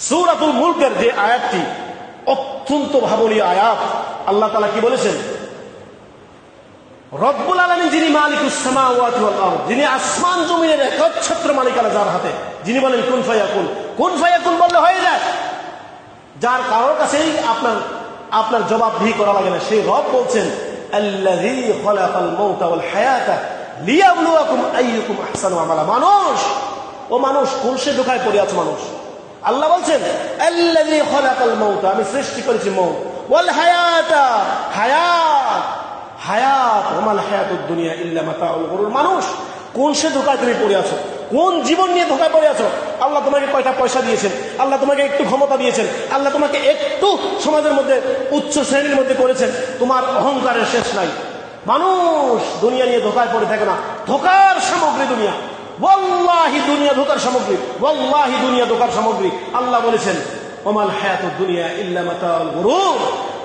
সৌরাতুল মুলকের যে আয়াতটি অত্যন্ত ভাবনীয় আয়াত, আল্লাহ তালা কি বলেছেন? রব্বুল আলমী যিনি মালিক যিনি আসমান জমিনের একচ্ছত্র মালিকানা যার হাতে, যিনি বলেন, কোন ফাইয়াকুন কোন ফাইয়াকুন বললে হয়ে যায়। যার কারোর কাছেই আপনার আপনার জবাবদিহি করা লাগে না। সেই রব বলছেন মানুষ, ও মানুষ, কোন সে দোকায় পড়ে আছে মানুষ? আল্লাহ বলছেন আমি সৃষ্টি করেছি হায়াতা হায়াত মানুষ কোন সে ধোকায় তুমি পড়ে আছো? কোন জীবন নিয়ে ধোকায় পড়ে আছো? আল্লাহ তোমাকে কয়টা পয়সা দিয়েছেন? আল্লাহ তোমাকে একটু ক্ষমতা দিয়েছেন? আল্লাহ তোমাকে একটু সমাজের মধ্যে, উচ্চ শ্রেণির মধ্যে করেছেন? তোমার অহংকারের শেষ নাই। মানুষ দুনিয়া নিয়ে ধোকায় পড়ে থাকে না। ধোকার সামগ্রী দুনিয়া। ওয়াল্লাহি দুনিয়া ধোকার সামগ্রী, ওয়াল্লাহি দুনিয়া ধোকার সামগ্রী। আল্লাহ বলেছেন, ওমাল হায়াতুদ দুনিয়া ইল্লা মাতাউল গুরুর।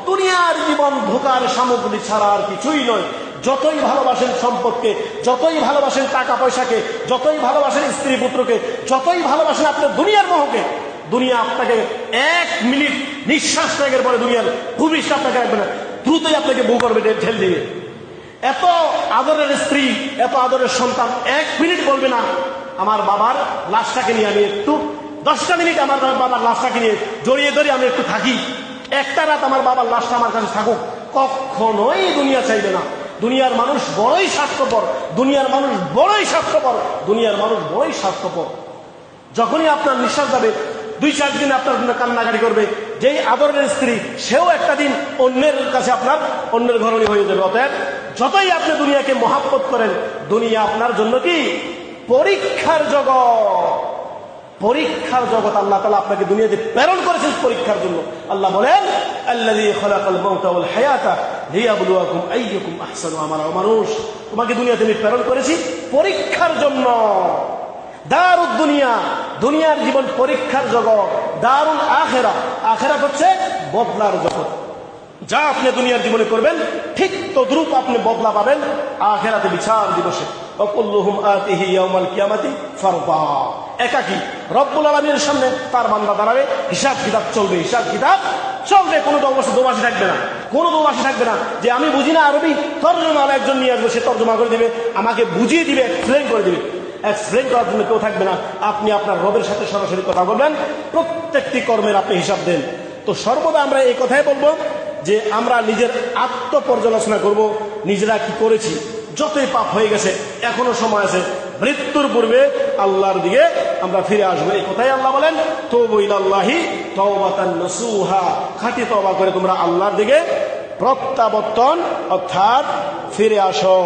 দুনিয়ার জীবন ধোকার সামগ্রী ছাড়া আর কিছুই নয়। যতই ভালোবাসেন সম্পদকে, যতই ভালোবাসেন টাকা পয়সাকে যতই ভালোবাসেন স্ত্রী পুত্রকে, যতই ভালোবাসেন আপনার দুনিয়ার মোহকে, দুনিয়া আপনাকে এক মিনিট নিঃশ্বাস ত্যাগের পরে দুনিয়ার ভূমিষ্ঠ আপনাকে রাখবে না। দ্রুতই আপনাকে বউ করবে ঢেল দিবে এত আদরের স্ত্রী, এত আদরের সন্তান, এক মিনিট বলবে না, আমার বাবার লাশটাকে নিয়ে আমি একটু, দশটা মিনিট আমার বাবার লাশটাকে নিয়ে জড়িয়ে ধরে আমি একটু থাকি। একটা রাত আমার বাবার লাশটা আমার কাছে থাকুক, কখনোই দুনিয়া চাইবে না। দুনিয়ার মানুষ বড়ই স্বাস্থ্যপর দুনিয়ার মানুষ বড়ই স্বাস্থ্যপর দুনিয়ার মানুষ বড়ই স্বাস্থ্যপর যখনই আপনার নিঃশ্বাস যাবে, দুই চার দিন আপনার জন্য কান্নাকাটি করবে, যেই আদরের স্ত্রী, সেও একটা দিন অন্যের কাছে আপনার, অন্যের ঘরণী হয়ে যাবে। অতএব যতই আপনি দুনিয়াকে মহাব্বত করেন, দুনিয়া আপনার জন্য কি? পরীক্ষার জগৎ। পরীক্ষার জগৎ আল্লাহ তালা আপনাকে দুনিয়াতে প্রেরণ করেছেন পরীক্ষার জন্য। আল্লাহ বলেন মানুষ। তোমাকে প্রেরণ করেছি পরীক্ষার জন্য। দারুদ দুনিয়া, দুনিয়ার জীবন পরীক্ষার জগৎ। দারুল আখেরা আখেরা হচ্ছে বদলার জগৎ। যা আপনি দুনিয়ার জীবনে করবেন, ঠিক তদ্রুপ আপনি বদলা পাবেন আখেরাতে বিচার দিবসে। অকুল্লুহুম আতিহি ইয়াউমাল কিয়ামাতি ফারদা। একাকি, রব্বুল আলামিনের সামনে তার বান্দা দাঁড়াবে, হিসাব কিতাব চলবে, হিসাব কিতাব চলবে, কোনো অবশ্য দোবাসী থাকবে না। কোনো দোবাসী থাকবে না। যে আমি বুঝি না আরবি, তর্জমা একজন নিয়ে আসব, সে তর্জমা করে দিবে, আমাকে বুঝিয়ে দিবে এক্সপ্লেন করে দিবে। এক্সপ্লেন করার জন্য কেউ থাকবে না। আপনি আপনার রবের সাথে সরাসরি কথা বলবেন, প্রত্যেকটি কর্মের আপনি হিসাব দেন। তো সর্বদা আমরা এই কথাই বলব যে আমরা নিজের আত্মপর্যালোচনা করব, নিজেরা কি করেছি? যতই পাপ হয়ে গেছে, এখনও সময় আছে। মৃত্যুর পূর্বে আল্লাহর দিকে আমরা ফিরে আসব। এই কথাই আল্লাহ বলেন তো বইলাল্লাহি তওবাতান নসুহা। খাঁটি তওবা করে তোমরা আল্লাহর দিকে প্রত্যাবর্তন, অর্থাৎ ফিরে আসো।